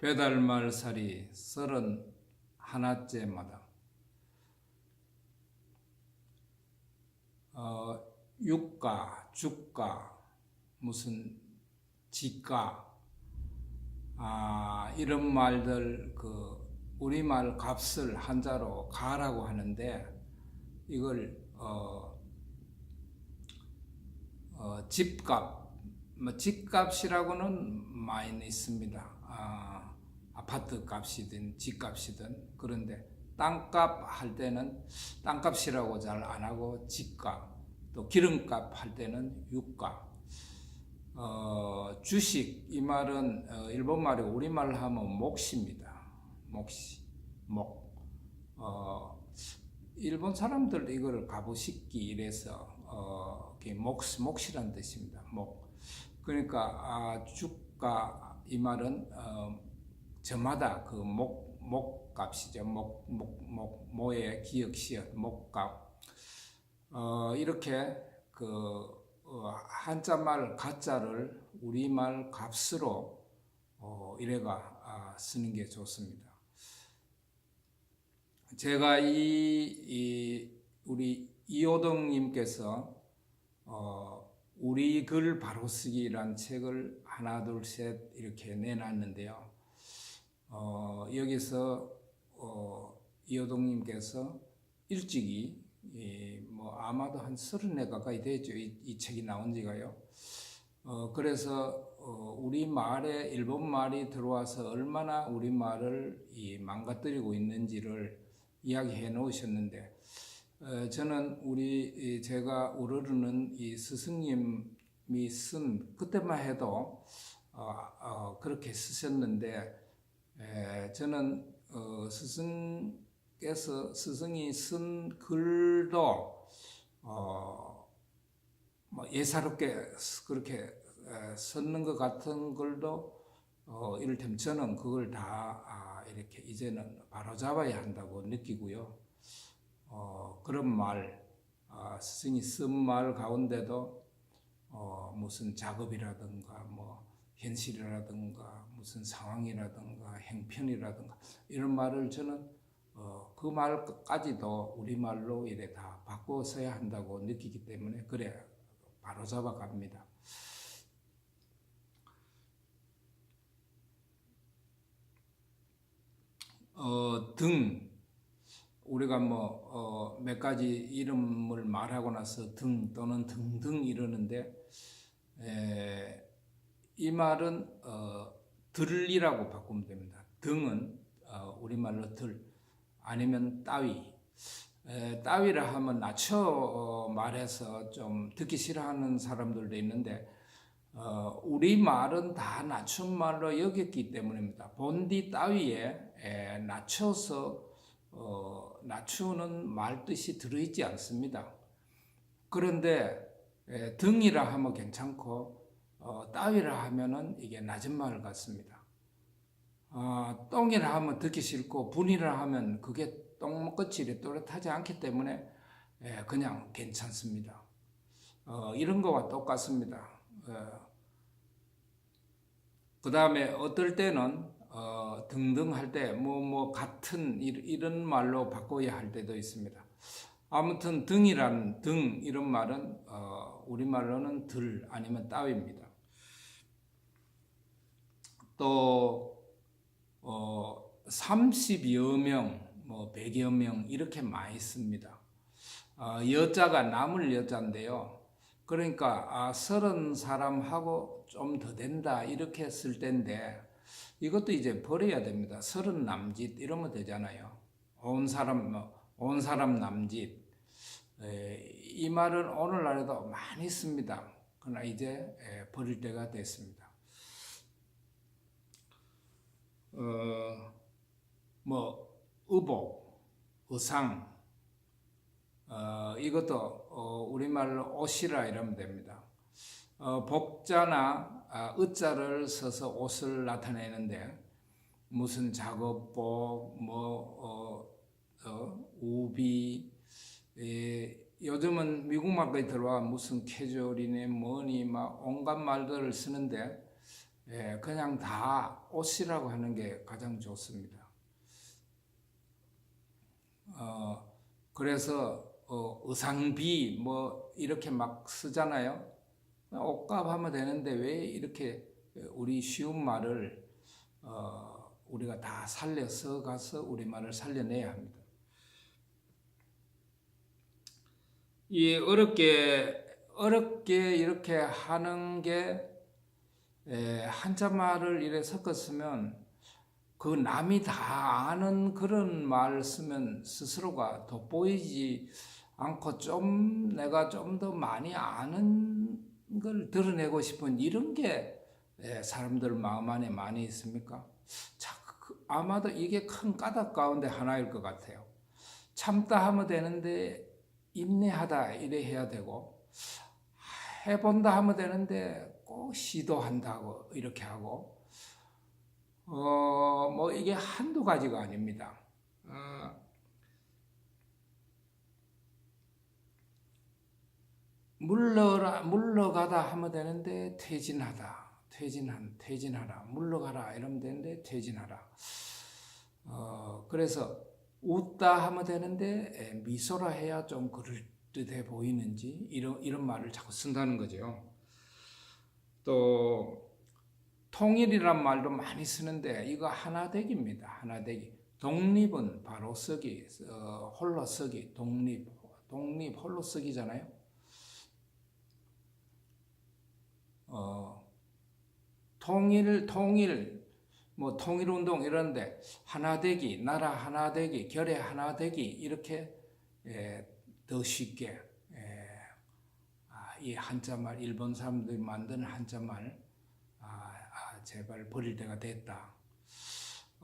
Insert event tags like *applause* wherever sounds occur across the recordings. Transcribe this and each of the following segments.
배달말 살이 서른 하나째마다 어, 유가, 주가, 무슨 지가, 아, 이런 말들 그 우리말 값을 한자로 가라고 하는데 이걸 어, 어, 집값, 뭐 집값이라고는 많이 있습니다. 아, 아파트 값이든 집값이든 그런데 땅값 할 때는 땅값이라고 잘 안 하고 집값, 또 기름값 할 때는 유가. 어, 주식 이 말은 어, 일본 말이 우리 말로 하면 몫입니다. 몫이 목. 어, 일본 사람들 이걸 가부식기 이래서 어, 몫 몫이란 뜻입니다. 목. 그러니까 아, 주가 이 말은 어, 저마다 그 목, 목값이죠. 목, 목, 목, 모의 기역 시역 목값. 어, 이렇게 그 어, 한자말 가짜를 우리말 값으로 어, 이래가 아, 쓰는 게 좋습니다. 제가 이, 이 우리 이호동님께서 어, 우리 글 바로 쓰기란 책을 하나 둘 셋 이렇게 내놨는데요. 어, 여기서 어, 이호동님께서 일찍이 이, 뭐 아마도 한 서른에 가까이 되죠. 이, 이 책이 나온 지가요. 어, 그래서 어, 우리 말에 일본 말이 들어와서 얼마나 우리 말을 이 망가뜨리고 있는지를 이야기해 놓으셨는데 어, 저는 우리 이 제가 우러르는 이 스승님이 쓴 그때만 해도 어, 어, 그렇게 쓰셨는데 에, 저는 어, 스승께서 스승이 쓴 글도 어, 뭐 예사롭게 그렇게 에, 썼는 것 같은 글도 어, 이를테면 저는 그걸 다 아, 이렇게 이제는 바로 잡아야 한다고 느끼고요. 어, 그런 말, 아, 스승이 쓴 말 가운데도 어, 무슨 작업이라든가 뭐 현실이라든가 무슨 상황이라든가 행편이라든가 이런 말을 저는 어, 그 말까지도 우리 말로 이래 다 바꿔 써야 한다고 느끼기 때문에 그래 바로 잡아 갑니다. 어, 등 우리가 뭐몇 가지 이름을 말하고 나서 등 또는 등등 이러는데 에, 이 말은 어, 들이라고 바꾸면 됩니다. 등은 어, 우리말로 들 아니면 따위. 에, 따위라 하면 낮춰 어, 말해서 좀 듣기 싫어하는 사람들도 있는데 어, 우리 말은 다 낮춘 말로 여겼기 때문입니다. 본디 따위에 에, 낮춰서 어, 낮추는 말 뜻이 들어있지 않습니다. 그런데 에, 등이라 하면 괜찮고 어, 따위라 하면은 이게 낮은 말 같습니다. 어, 똥이라 하면 듣기 싫고 분이라 하면 그게 똥끝이 또렷하지 않기 때문에 에, 그냥 괜찮습니다. 어, 이런 거와 똑같습니다. 그 다음에 어떨 때는 어, 등등 할때뭐뭐 같은 이런 말로 바꿔야 할 때도 있습니다. 아무튼 등이라는 등 이런 말은 어, 우리 말로는 들 아니면 따위입니다. 또 어, 30여 명, 뭐 100여 명 이렇게 많이 씁니다. 어, 여자가 남을 여자인데요. 그러니까 아, 서른 사람하고 좀 더 된다 이렇게 쓸 때인데 이것도 이제 버려야 됩니다. 서른 남짓 이러면 되잖아요. 온 사람 뭐, 온 사람 남짓 에, 이 말은 오늘날에도 많이 씁니다. 그러나 이제 에, 버릴 때가 됐습니다. 어, 뭐 의복, 의상 어, 이것도 어, 우리말로 옷이라 이러면 됩니다. 어, 복자나 아, 의자를 써서 옷을 나타내는데 무슨 작업복, 뭐 어, 어, 우비, 에, 요즘은 미국 말까지 들어와 무슨 캐주얼이네 뭐니 막 온갖 말들을 쓰는데 예, 그냥 다 옷이라고 하는 게 가장 좋습니다. 어, 그래서 어, 의상비 뭐 이렇게 막 쓰잖아요. 옷값 하면 되는데 왜 이렇게 우리 쉬운 말을 어, 우리가 다 살려서 가서 우리 말을 살려내야 합니다. 이 어렵게 어렵게 이렇게 하는 게 에, 한자말을 이래 섞었으면 그 남이 다 아는 그런 말 쓰면 스스로가 돋보이지 않고 좀 내가 좀 더 많이 아는 걸 드러내고 싶은 이런 게 에, 사람들 마음 안에 많이 있습니까? 자, 그- 아마도 이게 큰 까닭 가운데 하나일 것 같아요. 참다 하면 되는데 인내하다 이래 해야 되고 해본다 하면 되는데 꼭 시도한다고 이렇게 하고 어 뭐 이게 한두 가지가 아닙니다. 어, 물러라 물러가다 하면 되는데 퇴진하다 퇴진한 퇴진하라 물러가라 이러면 되는데 퇴진하라 어 그래서 웃다 하면 되는데 에, 미소라 해야 좀 그럴 듯해 보이는지 이런 이런 말을 자꾸 쓴다는 거죠. 또 통일이란 말도 많이 쓰는데 이거 하나되기입니다. 하나되기. 독립은 바로 쓰기, 어, 홀로 쓰기, 독립, 독립 홀로 쓰기잖아요. 어, 통일, 통일, 뭐 통일운동 이런데 하나되기, 나라 하나되기, 결의 하나되기 이렇게 예, 더 쉽게 예, 아, 이 한자말 일본 사람들이 만든 한자말 아, 아, 제발 버릴 때가 됐다.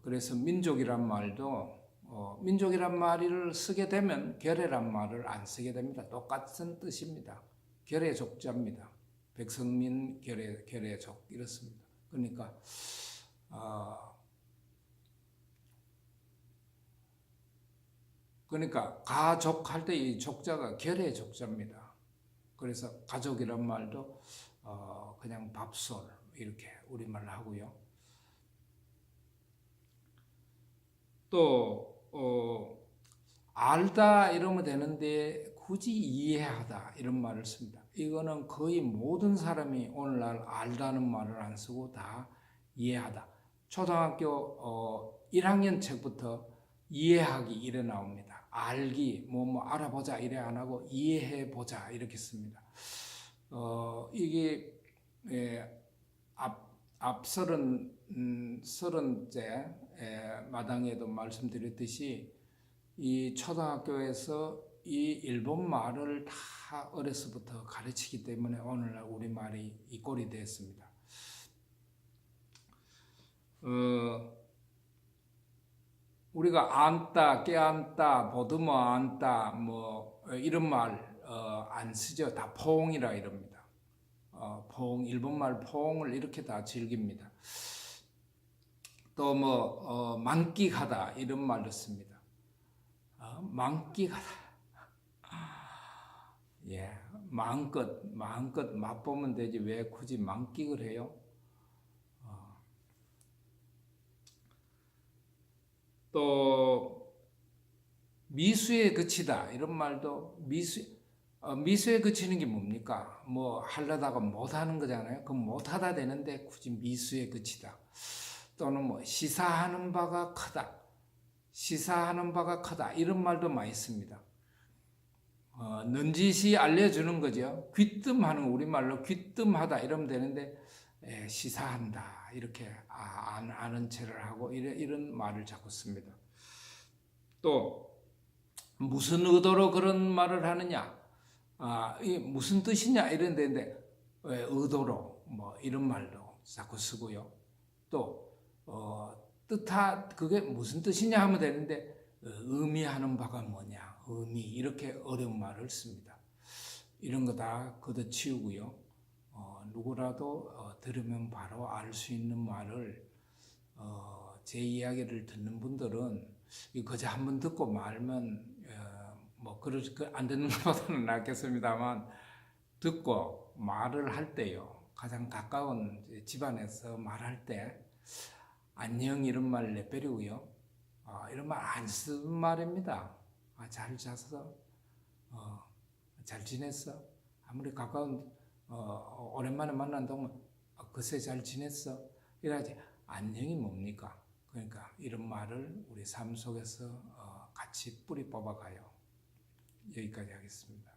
그래서 민족이란 말도 어, 민족이란 말을 쓰게 되면 결의란 말을 안 쓰게 됩니다. 똑같은 뜻입니다. 결의 족자입니다. 백성민 결의 결의족 이렇습니다. 그러니까 어, 그러니까 가족 할 때 이 족자가 결의 족자입니다. 그래서 가족이란 말도 어, 그냥 밥솔 이렇게 우리말 하고요. 또 어, 알다 이러면 되는데 굳이 이해하다 이런 말을 씁니다. 이거는 거의 모든 사람이 오늘날 알다는 말을 안 쓰고 다 이해하다. 초등학교 어, 1학년 책부터 이해하기 이래 나옵니다. 알기 뭐 뭐 알아보자 이래 안 하고 이해해 보자 이렇게 씁니다. 어, 이게 예, 앞 앞 서른 음, 서른째 에, 마당에도 말씀드렸듯이 이 초등학교에서 이 일본 말을 다 어려서부터 가르치기 때문에 오늘날 우리 말이 이 꼴이 됐습니다. 어, 우리가 안다, 깨안다, 보듬어 안다, 뭐 이런 말안 쓰죠. 다 포옹이라 이럽니다. 어, 포옹, 일본말 포옹을 이렇게 다 즐깁니다. 또 뭐, 어, 만끽하다, 이런 말도 씁니다. 어, 만끽하다. 예, 마음껏, 마음껏 맛보면 되지, 왜 굳이 만끽을 해요? 어. 또, 미수에 그치다, 이런 말도 미수, 어, 미수에 그치는 게 뭡니까? 뭐 하려다가 못 하는 거잖아요. 그럼 못 하다 되는데 굳이 미수에 그치다. 또는 뭐 시사하는 바가 크다. 시사하는 바가 크다. 이런 말도 많이 씁니다. 어, 는짓이 알려주는 거죠. 귀뜸하는 우리말로 귀뜸하다 이러면 되는데 에, 시사한다 이렇게 아, 안, 아는 체를 하고 이런, 말을 자꾸 씁니다. 또 무슨 의도로 그런 말을 하느냐? 아, 이 무슨 뜻이냐 이런 데인데 왜 의도로 뭐 이런 말도 자꾸 쓰고요. 또 어, 뜻하 그게 무슨 뜻이냐 하면 되는데 어, 의미하는 바가 뭐냐 의미 이렇게 어려운 말을 씁니다. 이런 거 다 걷어치우고요. 어, 누구라도 어, 들으면 바로 알 수 있는 말을 어, 제 이야기를 듣는 분들은 이 그저 한 번 듣고 말면 어, 뭐 그럴 안 듣는 *laughs* 것보다는 낫겠습니다만 듣고 말을 할 때요 가장 가까운 집안에서 말할 때 안녕 이런 말 내빼리고요. 어, 이런 말 안 쓰는 말입니다. 아, 잘? 어, 잘 지냈어? 아무리 가까운 어, 오랜만에 만난다면 어, 그새 잘 지냈어? 이래야지 안녕이 뭡니까? 그러니까 이런 말을 우리 삶 속에서 어, 같이 뿌리 뽑아가요. 여기까지 하겠습니다.